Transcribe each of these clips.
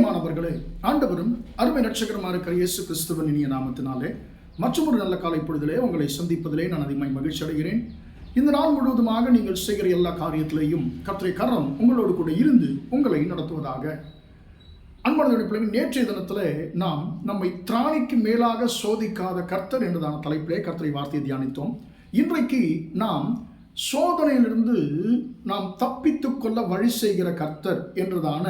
பிரியமானவர்களே ஆண்டவரும் அருமை ரட்சகரமாக இருக்கிற இயேசு கிறிஸ்துவன் இனிய நாமத்தினாலே மற்றொரு நல்ல காலை பொழுதிலே உங்களை சந்திப்பதிலே நான் அதிகமாக மகிழ்ச்சி அடைகிறேன். இந்த நாள் முழுவதுமாக நீங்கள் செய்கிற எல்லா காரியத்திலேயும் கத்திரை கரம் உங்களோடு கூட இருந்து உங்களை நடத்துவதாக. அன்பானவருடைய பிள்ளைகள் நேற்றைய தினத்தில் நாம் நம்மை திராணிக்கு மேலாக சோதிக்காத கர்த்தர் என்றதான தலைப்பிலே கர்த்தரை வார்த்தையை தியானித்தோம். இன்றைக்கு நாம் சோதனையிலிருந்து நாம் தப்பித்துக்கொள்ள வழி செய்கிற கர்த்தர் என்றதான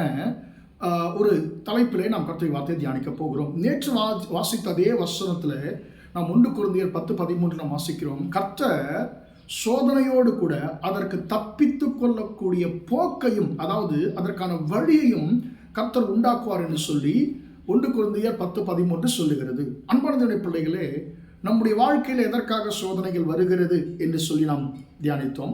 ஒரு தலைப்பிலே நாம் கர்த்தரை வார்த்தையை தியானிக்க போகிறோம். நேற்று வா வாசித்த அதே வசனத்தில் நாம் ஒன்று குழந்தையர் பத்து பதிமூன்று நாம் வாசிக்கிறோம். கர்த்தர் சோதனையோடு கூட அதற்கு தப்பித்து கொள்ளக்கூடிய போக்கையும் அதாவது அதற்கான வழியையும் கர்த்தர் உண்டாக்குவார் என்று சொல்லி ஒன்று குழந்தையர் பத்து பதிமூன்று சொல்லுகிறது. அன்பானதுடைய பிள்ளைகளே நம்முடைய வாழ்க்கையில் எதற்காக சோதனைகள் வருகிறது என்று சொல்லி நாம் தியானித்தோம்.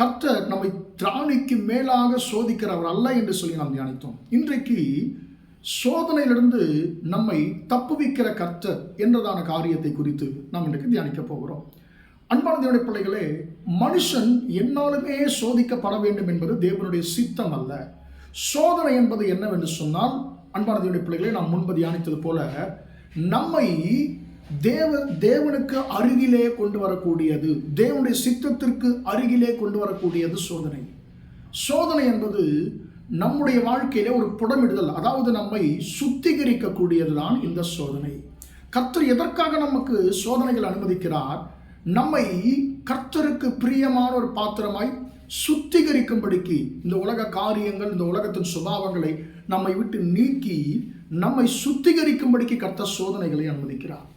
கர்த்தர் நம்மை திராணிக்கு மேலாக சோதிக்கிறவர் அல்ல என்று சொல்லி நாம் தியானித்தோம். இன்றைக்கு சோதனையிலிருந்து நம்மை தப்புவிக்கிற கர்த்தர் என்றதான காரியத்தை குறித்து நாம் இன்றைக்கு தியானிக்க போகிறோம். அன்பான பிள்ளைகளே மனுஷன் என்னாலுமே சோதிக்கப்பட வேண்டும் என்பது தேவனுடைய சித்தம் அல்ல. சோதனை என்பது என்னவென்று சொன்னால் அன்பான பிள்ளைகளை நாம் முன்பு தியானித்தது போல நம்மை தேவ தேவனுக்கு அருகிலே கொண்டு வரக்கூடியது தேவனுடைய சித்தத்திற்கு அருகிலே கொண்டு வரக்கூடியது சோதனை. சோதனை என்பது நம்முடைய வாழ்க்கையிலே ஒரு புடமிடுதல் அதாவது நம்மை சுத்திகரிக்கக்கூடியதுதான் இந்த சோதனை. கர்த்தர் எதற்காக நமக்கு சோதனைகள் அனுமதிக்கிறார்? நம்மை கர்த்தருக்கு பிரியமான ஒரு பாத்திரமாய் சுத்திகரிக்கும்படிக்கு இந்த உலக காரியங்கள் இந்த உலகத்தின் சுபாவங்களை நம்மை விட்டு நீக்கி நம்மை சுத்திகரிக்கும்படிக்கு கர்த்தர் சோதனைகளை அனுமதிக்கிறார்.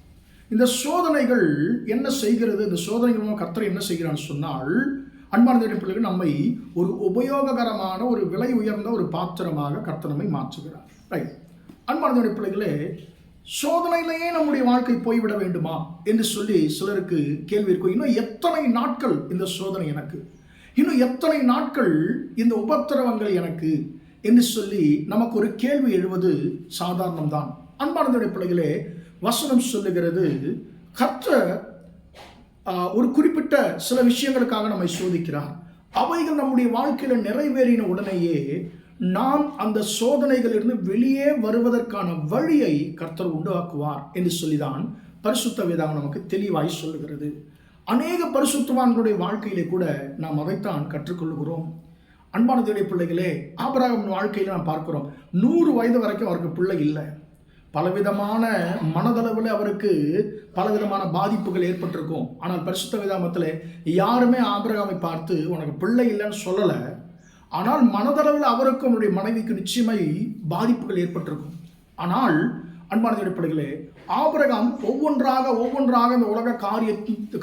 இந்த சோதனைகள் என்ன செய்கிறது? இந்த சோதனைகள் மூலம் கர்த்தர் என்ன செய்கிறான்னு சொன்னால் அன்பான பிள்ளைகள் நம்மை ஒரு உபயோககரமான ஒரு விலை உயர்ந்த ஒரு பாத்திரமாக கர்த்தர் நம்மை மாற்றுகிறார். ரைட் அன்பான பிள்ளைகளே சோதனையிலேயே நம்முடைய வாழ்க்கை போய்விட வேண்டுமா என்று சொல்லி சிலருக்கு கேள்வி இருக்கும். இன்னும் எத்தனை நாட்கள் இந்த சோதனை எனக்கு? இன்னும் எத்தனை நாட்கள் இந்த உபத்திரவங்கள் எனக்கு? என்று சொல்லி நமக்கு ஒரு கேள்வி எழுவது சாதாரணம்தான். அன்பானதுடைய பிள்ளைகளே வசனம் சொல்லுகிறது கர்த்தர் ஒரு குறிப்பிட்ட சில விஷயங்களுக்காக நம்மை சோதிக்கிறார். அவைகள் நம்முடைய வாழ்க்கையில் நிறைவேறின உடனேயே நாம் அந்த சோதனைகளிலிருந்து வெளியே வருவதற்கான வழியை கர்த்தர் உண்டாக்குவார் என்று சொல்லிதான் பரிசுத்த வேதாகம் நமக்கு தெளிவாய் சொல்லுகிறது. அநேக பரிசுத்தவான்களுடைய வாழ்க்கையிலே கூட நாம் அதைத்தான் கற்றுக்கொள்கிறோம். அன்பான தேடி பிள்ளைகளே ஆபராகம் வாழ்க்கையில் நாம் பார்க்கிறோம் நூறு வயது வரைக்கும் அவருக்கு பிள்ளை இல்லை. பலவிதமான மனதளவில் அவருக்கு பலவிதமான பாதிப்புகள் ஏற்பட்டிருக்கும். ஆனால் பரிசுத்த விதாமத்தில் யாருமே ஆபிரகாமை பார்த்து உனக்கு பிள்ளை இல்லைன்னு சொல்லலை. ஆனால் மனதளவில் அவருக்கும் அவருடைய மனைவிக்கு நிச்சயமாய் பாதிப்புகள் ஏற்பட்டிருக்கும். ஆனால் அன்பான அடிப்படைகளே ஆபிரகாம் ஒவ்வொன்றாக ஒவ்வொன்றாக இந்த உலக காரிய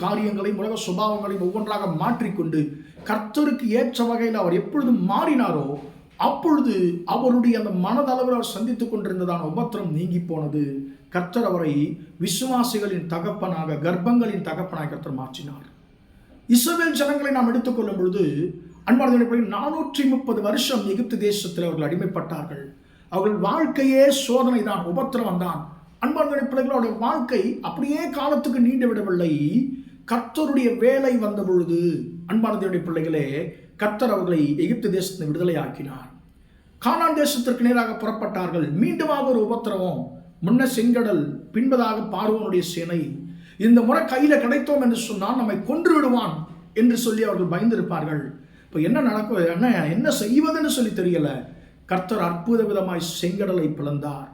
காரியங்களையும் உலக சுபாவங்களையும் ஒவ்வொன்றாக மாற்றிக்கொண்டு கர்த்தருக்கு ஏற்ற வகையில் அவர் எப்பொழுது மாறினாரோ அப்பொழுது அவருடைய அந்த மனதளவில் அவர் சந்தித்துக் கொண்டிருந்ததான உபத்திரம் நீங்கி போனது. கர்த்தர் அவரை விசுவாசிகளின் தகப்பனாக கர்ப்பங்களின் தகப்பனாக கர்த்தர் மாற்றினார். இஸ்ரேல் ஜனங்களை நாம் எடுத்துக்கொள்ளும் பொழுது அன்பான நானூற்றி முப்பது வருஷம் எகிப்து தேசத்தில் அவர்கள் அடிமைப்பட்டார்கள். அவர்கள் வாழ்க்கையே சோதனை தான் உபத்திரவம் தான். அன்பான பிள்ளைகளோட வாழ்க்கை அப்படியே காலத்துக்கு நீண்டு விடவில்லை. கர்த்தருடைய வேலை வந்த பொழுது அன்பானதையுடைய பிள்ளைகளே கர்த்தர் அவர்களை எகிப்து தேசத்தை விடுதலை ஆக்கினார் கானான் தேசத்திற்கு நேராக புறப்பட்டார்கள். மீண்டுமாக ஒரு உபத்திரவம். முன்ன செங்கடல் பின்பதாக பார்வோனுடைய சேனை. இந்த முறை கையில் கிடைத்தோம் என்று சொன்னால் நம்மை கொன்று விடுவான் என்று சொல்லி அவர்கள் பயந்திருப்பார்கள். இப்போ என்ன நடக்கும் என்ன என்ன செய்வதுன்னு சொல்லி தெரியல. கர்த்தர் அற்புத விதமாய் செங்கடலை பிளந்தார்.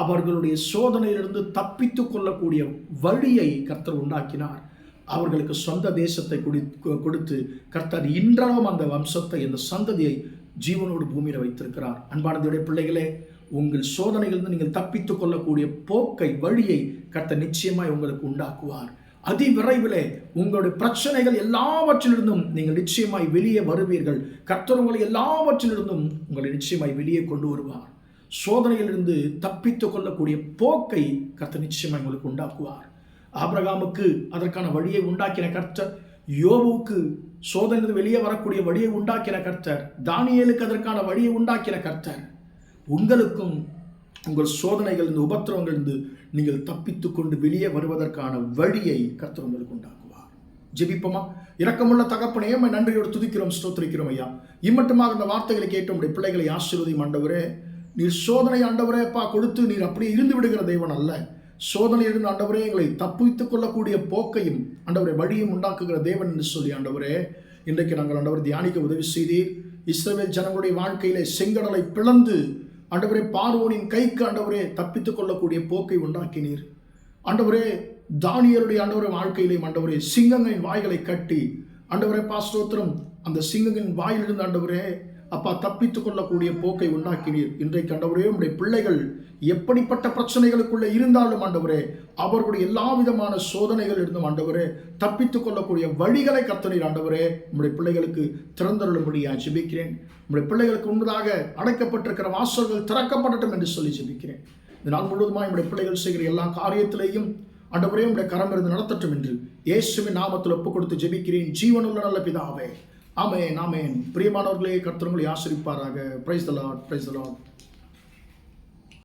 அவர்களுடைய சோதனையிலிருந்து தப்பித்து கொள்ளக்கூடிய வழியை கர்த்தர் உண்டாக்கினார். அவர்களுக்கு சொந்த தேசத்தை குடி கொடுத்து கர்த்தர் இன்றளவும் அந்த வம்சத்தை அந்த சந்ததியை ஜீவனோடு பூமியில் வைத்திருக்கிறார். அன்பானதுடைய பிள்ளைகளே உங்கள் சோதனையிலிருந்து நீங்கள் தப்பித்துக் கொள்ளக்கூடிய போக்கை வழியை கர்த்தர் நிச்சயமாய் உங்களுக்கு உண்டாக்குவார். அதி விரைவிலே உங்களுடைய பிரச்சனைகள் எல்லாவற்றிலிருந்தும் நீங்கள் நிச்சயமாய் வெளியே வருவீர்கள். கர்த்தர் உங்களை எல்லாவற்றிலிருந்தும் உங்களை நிச்சயமாய் வெளியே கொண்டு வருவார். சோதனையிலிருந்து தப்பித்துக் கொள்ளக்கூடிய போக்கை கர்த்தர் நிச்சயமாய் உங்களுக்கு உண்டாக்குவார். ஆபிரகாமுக்கு அதற்கான வழியை உண்டாக்கின கர்த்தர் யோபுவுக்கு சோதனையிலிருந்து வெளியே வரக்கூடிய வழியை உண்டாக்கின கர்த்தர் தானியலுக்கு அதற்கான வழியை உண்டாக்கின கர்த்தர். உங்களுக்கும் உங்கள் சோதனைகள் இந்த உபத்திரவங்களிலிருந்து நீங்கள் தப்பித்து கொண்டு வெளியே வருவதற்கான வழியை கர்த்தர் உங்களுக்கு உண்டாக்குவார். ஜெபிப்போமா? இரக்கமுள்ள தகப்பனே நன்றியோடு துதிக்கிறோம் ஸ்தோத்திரிக்கிறோம் ஐயா. இம்மட்டுமாக இந்த வார்த்தைகளை கேட்டு உடைய பிள்ளைகளை ஆசீர்வதி ஆண்டவரே. நீர் சோதனை அண்டவரேப்பா கொடுத்து நீர் அப்படியே இருந்து விடுகிற தெய்வன் அல்ல. சோதனையிலிருந்து ஆண்டவரே எங்களை தப்பித்துக் கொள்ளக்கூடிய போக்கையும் ஆண்டவரை வழியும் உண்டாக்குகிற தேவன் என்று சொல்லி ஆண்டவரே இன்றைக்கு நாங்கள் ஆண்டவர் தியானிக்க உதவி செய்தீர். இஸ்ரேல் ஜனங்களுடைய வாழ்க்கையிலே செங்கடலை பிளந்து ஆண்டவரே பார்வோனின் கைக்கு ஆண்டவரே தப்பித்துக் கொள்ளக்கூடிய போக்கை உண்டாக்கினீர். ஆண்டவரே தானியருடைய ஆண்டவரை வாழ்க்கையிலே ஆண்டவரே சிங்கங்களின் வாய்களை கட்டி ஆண்டவரே பாஸ்தோத்திரம் அந்த சிங்கங்களின் வாயிலிருந்து ஆண்டவரே அப்பா தப்பித்துக் கொள்ளக்கூடிய போக்கை உண்டாக்கினீர். இன்றைக்கு ஆண்டவரே உடைய பிள்ளைகள் எப்படிப்பட்ட பிரச்சனைகளுக்குள்ளே இருந்தாலும் ஆண்டவரே அவர்களுடைய எல்லா விதமான சோதனைகள் இருந்தும் ஆண்டவரே தப்பித்துக் கொள்ளக்கூடிய வழிகளை கத்தனீர் ஆண்டவரே உம்முடைய பிள்ளைகளுக்கு திறந்தருளும்படியா ஜெபிக்கிறேன். உம்முடைய பிள்ளைகளுக்கு முன்பதாக அடைக்கப்பட்டிருக்கிற வாசல்கள் திறக்கப்படட்டும் என்று சொல்லி ஜெபிக்கிறேன். இந்த நாள் முழுவதுமாக என்னுடைய பிள்ளைகள் செய்கிற எல்லா காரியத்திலேயும் ஆண்டவரே உடைய கரம் இருந்து நடத்தட்டும் என்று இயேசுவின் நாமத்தில் ஒப்பு கொடுத்து ஜெபிக்கிறேன். ஜீவனுள்ள நல்ல பிதாவே ஆமே ஆமென். பிரியமானவர்களே கர்த்தர் ஆசிரிப்பாராக. Price தலாட் price தலாட்